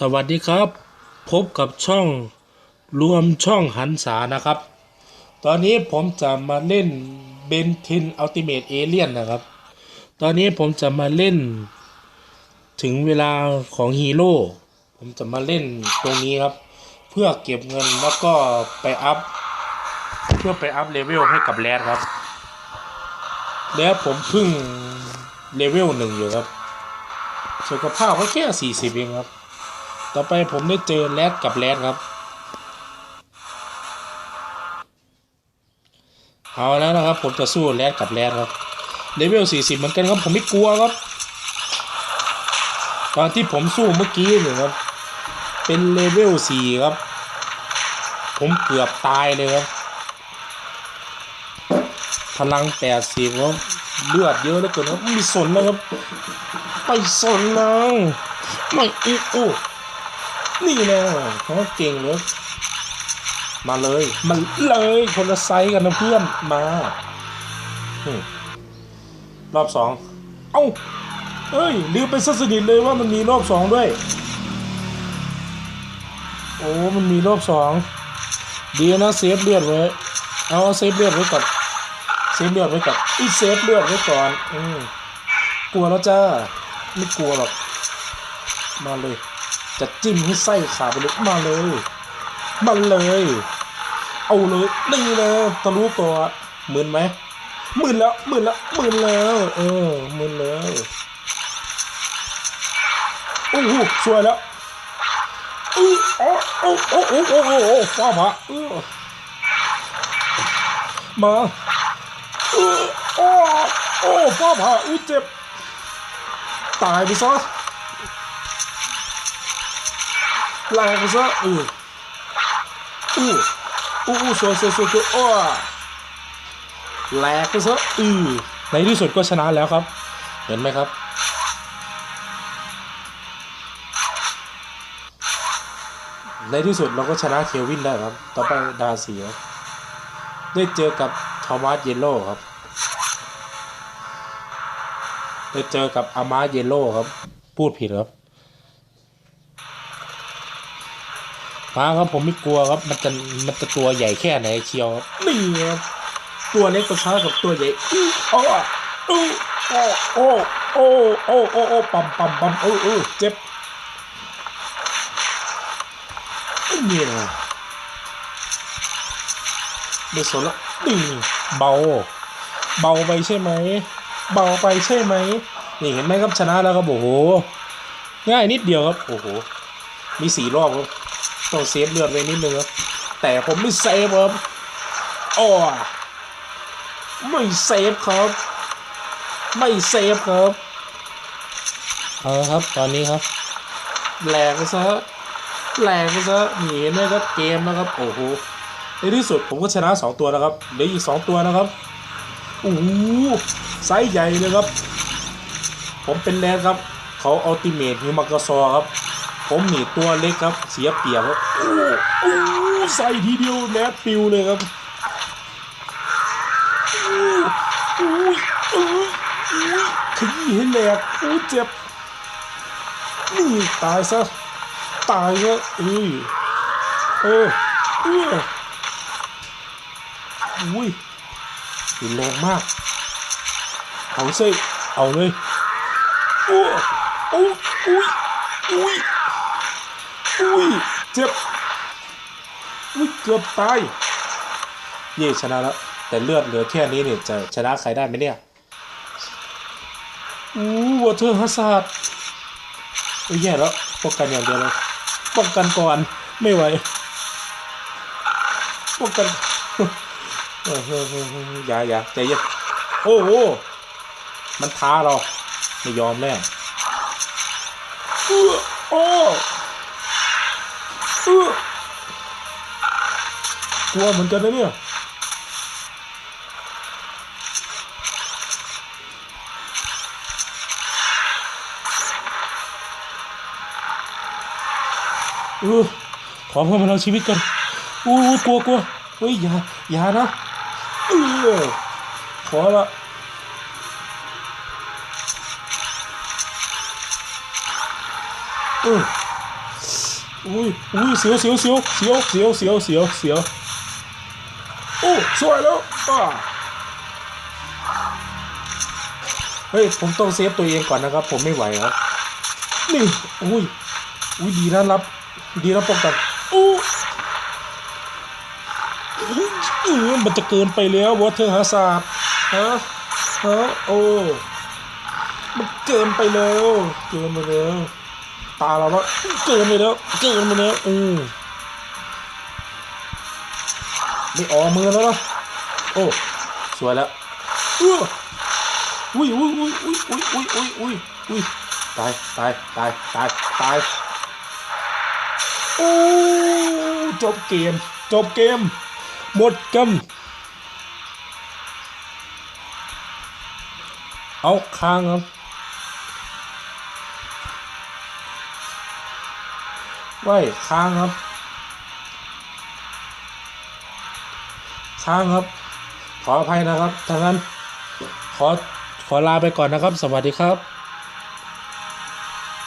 สวัสดีครับ พบกับช่องรวมช่องหันษานะครับ ตอนนี้ผมจะมาเล่นเบนทินอัลติเม e เอเลียนนะครับ ตอนนี้ผมจะมาเล่น ถึงเวลาของฮีโร่ผมจะมาเล่นตรงนี้ครับ เพื่อเก็บเงินแล้วก็ไปอัพ เพื่อไปอัพเลเวลให้กับแรดครับ แล้วผมเพิ่งเลเวลหนึ่งอยู่ครับสุขภาพก็แค่สี่สิบเองครับ ต่อไปผมได้เจอแรดกับแรดครับ เอาแล้วนะครับ ผมจะสู้แรดกับแรดครับเลเวลสี่สิบเหมือนกันครับผมไม่กลัวครับ ตอนที่ผมสู้เมื่อกี้เนี่ยครับ เป็นเลเวลสี่ครับ ผมเกือบตายเลยครับ พลังแปดสิบครับเลือดเยอะเหลือเกินครับไม่สนแล้วครับ ไปสนแล้วไม่อีกโอ้ นี่แน่เขาเก่งเลยมาเลยมันเลยคนละไซส์กันนะเพื่อนมาอรอบสองเอ้าเอ้ยลืมไปซะสนิทเลยว่ามันมีรอบสองด้วย โอ้มันมีรอบสองดีนะเซฟเลือดไว้เอาเซฟเลือดไว้ก่อนเซฟเลือดไว้ก่อนอีเซฟเลือดไว้ก่อนอืมกลัวแล้วจ้าไม่กลัวหรอกมาเลย จะจิ้มให้ไส้ขาดไปเลยมาเลยมาเลย เอาเลยนี่เลยทะลุตัวหมื่นไหมหมื่นแล้วหมื่นแล้วหมื่นแล้วเออหมื่นแล้วโอ้โหสวยแล้วอู้โอ้โอ้โอ้โอ้โอ้โอ้โอ้ฟ้าผ่าเออมาเออโอ้โอ้ฟ้าผ่าอู้เจ็บ ตายไปซะ แรงไปซะอืออู้อู้อู้สวยสวยสวยสวยโอ้แหลกไปซะอือในที่สุดก็ชนะแล้วครับ เห็นไหมครับ ในที่สุดเราก็ชนะเควินได้ครับ ต่อไปดาเสียได้เจอกับทอมัสเยลโล่ครับ ได้เจอกับอามาเยลโล่ครับ พูดผิดครับ มาครับผมไม่กลัวครับ มันจะมันจะตัวใหญ่แค่ไหนเชียวครับนี่ครับตัวเล็กประช้ากับตัวใหญ่อื้อ้ออื้อโอ้โอ้โอ้โอ้โอ้โอ้ปั๊มปั๊มปั๊มโอ้โอ้เจ็บนี่นะไม่สนละนี่เบา เบาไปใช่ไหม เบาไปใช่ไหมนี่เห็นไหมครับชนะแล้วครับโอ้โหง่ายนิดเดียวครับโอ้โหมีสี่รอบครับ ต้องเซฟเลือดไว้นิดนึงครับแต่ผมไม่เซฟครับอ้อไม่เซฟครับ ไม่เซฟครับเอาครับตอนนี้ครับแหลกไปซะแหลกไปซะนี่เห็นไหมครับเกมนะครับโอ้โหในที่สุดผมก็ชนะสองตัวแล้วครับเหลืออีกสองตัวนะครับโอ้โหไซส์ใหญ่เลยครับ ผมเป็นแรดครับ เขาอัลติเมทฮิมักซอครับ ผมนีตัวเล็กครับ เสียเปรียบครับโอ้โอ้ใส่ทีเดียวแรดปิวเลยครับโอ้ยโอ้ยโอ้ยขยี้ให้แหลกโอ้เจ็บนี่ตายซะตายซะเอ้ยเออเอออุ้ยรุนแรงมากเอาสิเอาเลยโอ้โอ้อุ้ยอุ้ย อุ้ยเจ็บอุ้ยเกือบตายเย่ชนะแล้ว แต่เลือดเหลือแค่นี้เนี่ยจะชนะใครได้ไหมเนี่ยอู้วอเทอร์ฮัสซาร์ดโอ้ยแย่แล้วป้องกันอย่างเดียวเลยป้องกันก่อนไม่ไหวป้องกันอย่าอย่าใจเย็นโอ้โหมันท้าเราไม่ยอมแน่โอ้ ลัวเหมือนกันนะเนี่ยเออขอเพิ่อมพลังชีวิตกันอู้กลัวกลัวเฮ้ยอย่าอย่านะเออขอละเอออุ้ยอุ้ยเสียวเสียวเสียวเสียวเสียวเสียวเสียวเสียว อ้สวยแล้วเฮ้ย ผมต้องเซฟตัวเองก่อนนะครับ ผมไม่ไหวครับนี่อุ้ยอุ้ยดีนะรับ ดีนะป้องกันอู้อื้ออื้อมันจะเกินไปแล้ววอเทอร์ฮาซาร์ดฮะฮะโอ้มันเกินไปแล้ว เกินไปแล้ว ตาเราว่าเกินไปแล้ว เกินไปแล้วอืม ไม่ออกมือแล้วนะโอ้สวยแล้วอื้ออุ้ยอุ้ยอุ้ยอุ้ยอุ้ยอุ้ยอุ้ยอุ้ยอุ้ยตายตายตายตายตายโอ้จบเกม จบเกม หมดกันเอาค้างครับไว้ค้างครับ ค้างครับ ขออภัยนะครับทางนั้นขอขอลาไปก่อนนะครับ สวัสดีครับ